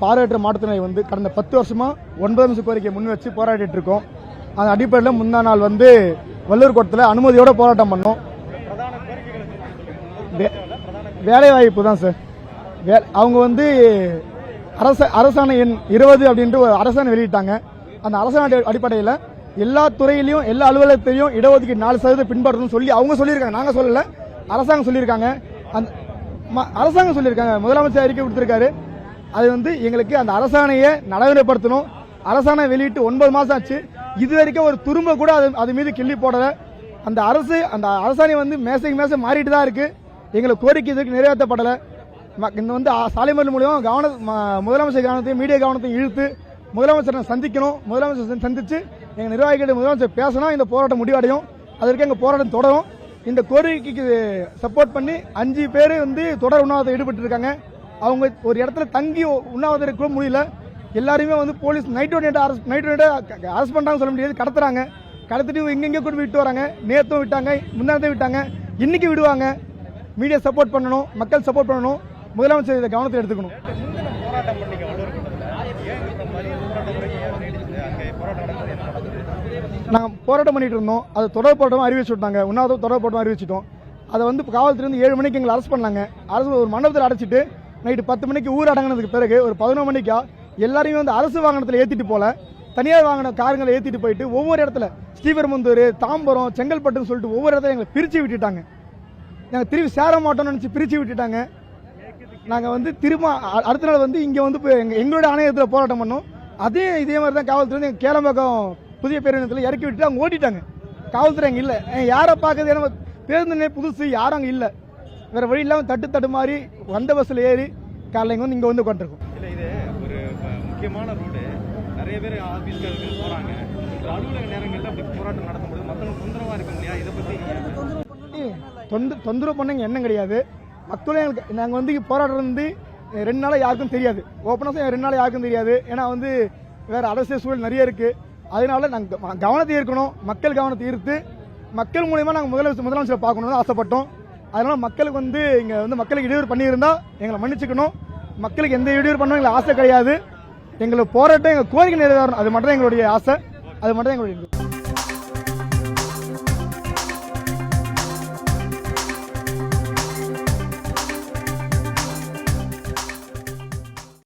பார்வையற்ற மாற்றுத்திறனை வந்து கடந்த பத்து வருஷமாக ஒன்பது நிமிஷம் கோரிக்கை முன் வச்சு போராடிட்டு இருக்கோம். அந்த அடிப்படையில் முந்தா நாள் வந்து வள்ளூர் கோட்டத்தில் அனுமதியோட போராட்டம் பண்ணோம். வேலைவாய்ப்பு வேலை வாய்ப்பு தான் சார் வே அவங்க வந்து அரச அரசாணை எண் இருபது அப்படின்ட்டு ஒரு அரசாணை வெளியிட்டாங்க. அந்த அரசாணை அடிப்படையில் எல்லா துறையிலையும் எல்லா அலுவலகத்திலையும் இடஒதுக்கீடு நாலு சதவீதம் பின்பற்றணும்னு சொல்லி அவங்க சொல்லியிருக்காங்க. நாங்கள் சொல்லலை. அரசாங்கம் சொல்லியிருக்காங்க. அந்த ம- அரசாங்கம் சொல்லியிருக்காங்க. முதலமைச்சர் அறிக்கை கொடுத்துருக்காரு. அது வந்து எங்களுக்கு அந்த அரசாணையை நடைமுறைப்படுத்தணும். அரசாணை வெளியிட்டு ஒன்பது மாதம் ஆச்சு. இது வரைக்கும் ஒரு துரும்ப கூட அது அது மீது கிள்ளி போடலை. அந்த அரசு அந்த அரசாணை வந்து மேசைக்கு மேசை மாறிட்டு தான் இருக்குது எங்களுக்கு கோரிக்கை இதுக்கு நிறைவேற்றப்படலை. இந்த வந்து ஆ- சாலைமர் மூலியம் கவன முதலமைச்சர் கவனத்தையும் மீடியா கவனத்தையும் இழுத்து முதலமைச்சரை சந்திக்கணும். முதலமைச்சர் சந்தித்து எங்கள் எங்க நிர்வாகிகிட்ட முதலமைச்சர் பேசினா இந்த போராட்டம் முடிவடையும். அதற்கு எங்கள் போராட்டம் தொடரும். இந்த கோரிக்கைக்கு சப்போர்ட் பண்ணி அஞ்சு பேர் வந்து தொடர் உண்ணாவிரத்தை ஈடுபட்டு இருக்காங்க அவங்க ஒரு இடத்துல தங்கி உண்ணாவிரதம் இருக்க முடியல. எல்லாருமே வந்து police night night arrest night night arrest பண்றாங்க சொல்ல முடியாது. கடத்துறாங்க. கடத்திட்டு எங்கெங்கே கொண்டு விட்டு வராங்க. நேத்தும் விட்டாங்க முன்னாடி விட்டாங்க. இன்னைக்கு விடுவாங்க. மீடியா சப்போர்ட் பண்ணணும் மக்கள் சப்போர்ட் பண்ணணும் முதலமைச்சர் இதை கவனத்தை எடுத்துக்கணும். நாங்கள் போராட்டம் பண்ணிட்டு இருந்தோம். அது தொடர் போராட்டம் அறிவிச்சு விட்டாங்க உண்ணாவிரதம் தொடர் போராட்டம் அறிவிச்சிட்டோம். அதை வந்து காவல்துறை வந்து ஏழு மணிக்கு எங்களை அரெஸ்ட் பண்ணாங்க. அரசு ஒரு மண்டபத்தில் அடைச்சிட்டு நைட்டு பத்து மணிக்கு ஊர் அடங்கினதுக்கு பிறகு ஒரு பதினொரு மணிக்கா எல்லாரையும் வந்து அரசு வாகனத்தில் ஏற்றிட்டு போல தனியார் வாகன காருங்களை ஏற்றிட்டு போயிட்டு ஒவ்வொரு இடத்துல ஸ்ரீபெரும்புத்தூர் தாம்பரம் செங்கல்பட்டுன்னு சொல்லிட்டு ஒவ்வொரு இடத்துல எங்களை பிரித்து விட்டுட்டாங்க. நாங்கள் திரும்பி சேர மாட்டோம்னு நினச்சி பிரித்து விட்டுட்டாங்க. நாங்கள் வந்து திரும்ப அடுத்த நாள் வந்து இங்கே வந்து போய் எங்களோட ஆணையத்தில் போராட்டம் பண்ணோம். அதே இதே மாதிரி தான் காவல்துறை வந்து கேளம்பாக்கம் புதிய பேருந்தத்தில் இறக்கி விட்டு அவங்க ஓட்டிட்டாங்க. காவல்துறை அங்கே இல்லை. யாரை பார்க்குறது? ஏன்னா பேருந்து புதுசு யாரும் அங்கே இல்லை. வேறு வழி இல்லாமல் தட்டு தட்டு மாதிரி வந்த பஸ்ஸில் ஏறி காலையில் இங்கே வந்து இங்கே வந்து உட்காந்துருக்கோம் இல்லை இது ஒரு முக்கியமான ரோடு நிறைய பேர் ஆஃபீஸ்களுக்கு போகிறாங்க அலுவலக நேரங்களில் அப்படி போராட்டம் நடத்தும்போது மற்றவங்க தொந்தரவாக இருக்கும் இல்லையா இதை பற்றி ஏய், தொந்து தொந்தரவு பண்ணங்க எண்ணம் கிடையாது. மக்களும் எங்களுக்கு நாங்கள் வந்து இங்க போராட்டம் வந்து ரெண்டு நாளாக யாருக்கும் தெரியாது. ஓப்பனாக ரெண்டு நாளாக யாருக்கும் தெரியாது. ஏன்னா வந்து வேறு அரசியல் சூழல் நிறைய இருக்குது அதனால நாங்கள் கவனத்தை ஈர்க்கணும். மக்கள் கவனத்தை ஈர்த்து மக்கள் மூலயமா நாங்கள் முதலமைச்சர் முதலமைச்சரை பார்க்கணும்னு ஆசைப்பட்டோம். அதனால் மக்களுக்கு வந்து இங்கே வந்து மக்களுக்கு இடையூறு பண்ணியிருந்தா எங்களை மன்னிச்சுக்கணும். மக்களுக்கு எந்த இடையூறு பண்ணணும் எங்களுக்கு ஆசை கிடையாது. எங்களுக்கு போராட்டம் எங்கள் கோரிக்கை நிறைவேறணும். அது மட்டும் எங்களுடைய ஆசை. அது மட்டும் எங்களுடைய